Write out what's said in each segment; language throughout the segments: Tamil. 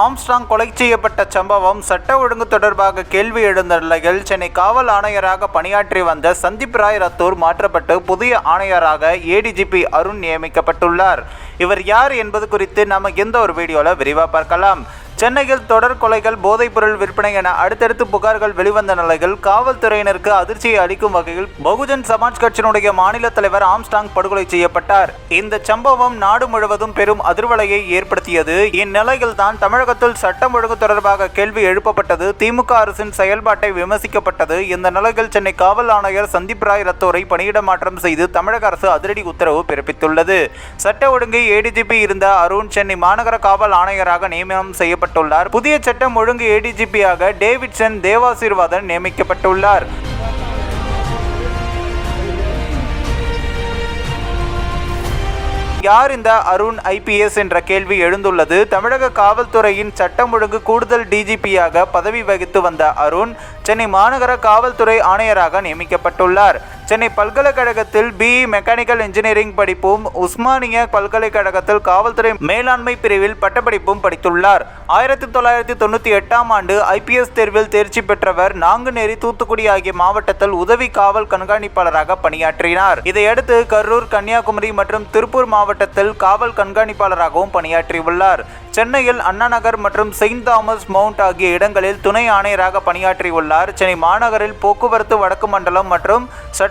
ஆம்ஸ்டாங் கொலை செய்யப்பட்ட சம்பவம் சட்ட ஒழுங்கு தொடர்பாக கேள்வி எழுந்த நிலையில் சென்னை காவல் ஆணையராக பணியாற்றி வந்த சந்தீப் ராய் ரத்தூர் மாற்றப்பட்டு புதிய ஆணையராக ஏடிஜிபி அருண் நியமிக்கப்பட்டுள்ளார். இவர் யார் என்பது குறித்து நம்ம எந்த ஒரு வீடியோவில் விரிவாக பார்க்கலாம். சென்னையில் தொடர் கொலைகள் போதைப்பொருள் விற்பனை என அடுத்தடுத்து புகார்கள் வெளிவந்த நிலையில் காவல்துறையினருக்கு அதிர்ச்சியை அளிக்கும் வகையில் பகுஜன் சமாஜ் கட்சியினுடைய மாநில தலைவர் ஆம்ஸ்டாங் படுகொலை செய்யப்பட்டார். இந்த சம்பவம் நாடு முழுவதும் பெரும் அதிர்வலையை ஏற்படுத்தியது. இந்நிலையில் தான் தமிழகத்தில் சட்டம் ஒழுங்கு தொடர்பாக கேள்வி எழுப்பப்பட்டது. திமுக அரசின் செயல்பாட்டை விமர்சிக்கப்பட்டது. இந்த நிலையில் சென்னை காவல் ஆணையர் சந்தீப் ராய் ரத்தோரை பணியிட மாற்றம் செய்து தமிழக அரசு அதிரடி உத்தரவு பிறப்பித்துள்ளது. சட்ட ஒழுங்கை ஏடிஜிபி இருந்த அருண் சென்னை மாநகர காவல் ஆணையராக நியமனம் நியமிக்கப்பட்டுள்ளார். புதிய சட்டம் ஒழுங்கு ஏடிஜிபியாக டேவிட்சன் தேவாசீர்வாதன் நியமிக்கப்பட்டுள்ளார். யார் இந்த அருண் ஐபிஎஸ் என்ற கேள்வி எழுந்துள்ளது? தமிழக காவல்துறையின் சட்டம் ஒழுங்கு கூடுதல் டிஜிபியாக பதவி வகித்து வந்த அருண் சென்னை மாநகர காவல்துறை ஆணையராக நியமிக்கப்பட்டுள்ளார். சென்னை பல்கலைக்கழகத்தில் பிஇ மெக்கானிக்கல் இன்ஜினியரிங் படிப்பும் உஸ்மானிய பல்கலைக்கழகத்தில் காவல்துறை மேலாண்மை பிரிவில் பட்டப்படிப்பும் படித்துள்ளார். ஆயிரத்தி தொள்ளாயிரத்தி தொண்ணூற்றி எட்டாம் ஆண்டு ஐபிஎஸ் தேர்வில் தேர்ச்சி பெற்றவர் நாங்குநேரி தூத்துக்குடி ஆகிய மாவட்டத்தில் உதவி காவல் கண்காணிப்பாளராக பணியாற்றினார். இதையடுத்து கரூர் கன்னியாகுமரி மற்றும் திருப்பூர் மாவட்டத்தில் காவல் கண்காணிப்பாளராகவும் பணியாற்றியுள்ளார். சென்னையில் அண்ணா நகர் மற்றும் செயின்ட் தாமஸ் மவுண்ட் ஆகிய இடங்களில் துணை ஆணையராக பணியாற்றியுள்ளார். சென்னை மாநகரில் போக்குவரத்து வடக்கு மண்டலம் மற்றும்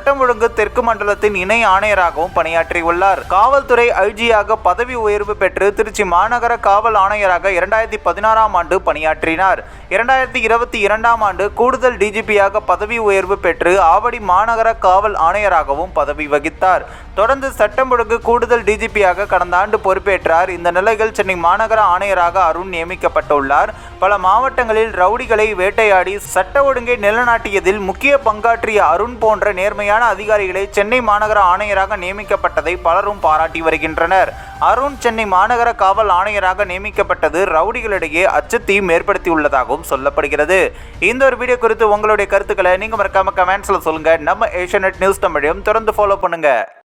சட்டம் ஒழுங்கு தெற்கு மண்டலத்தின் இணை ஆணையராகவும் பணியாற்றியுள்ளார். காவல்துறை ஐஜியாக பதவி உயர்வு பெற்று திருச்சி மாநகர காவல் ஆணையராக இரண்டாயிரத்தி பதினாறாம் ஆண்டு பணியாற்றினார். இரண்டாயிரத்தி இருபத்தி இரண்டாம் ஆண்டு கூடுதல் டிஜிபியாக பதவி உயர்வு பெற்று ஆவடி மாநகர காவல் ஆணையராகவும் பதவி வகித்தார். தொடர்ந்து சட்டம் ஒழுங்கு கூடுதல் டிஜிபியாக கடந்த ஆண்டு பொறுப்பேற்றார். இந்த நிலையில் சென்னை மாநகர ஆணையராக அருண் நியமிக்கப்பட்டுள்ளார். பல மாவட்டங்களில் ரவுடிகளை வேட்டையாடி சட்ட ஒழுங்கை நிலைநாட்டியதில் முக்கிய பங்காற்றிய அருண் போன்ற நேர்மையான அதிகாரிகளை சென்னை மாநகர ஆணையராக நியமிக்கப்பட்டதை பலரும் பாராட்டி வருகின்றனர். அருண் சென்னை மாநகர காவல் ஆணையராக நியமிக்கப்பட்டது ரவுடிகளிடையே அச்சத்தையும் ஏற்படுத்தியுள்ளதாகவும் சொல்லப்படுகிறது. இந்த ஒரு வீடியோ குறித்து உங்களுடைய கருத்துக்களை நீங்கள் மறக்காம கமெண்ட்ஸில் சொல்லுங்கள் நம்ம ஏஷியநெட் நியூஸ் தமிழையும் தொடர்ந்து ஃபாலோ பண்ணுங்கள்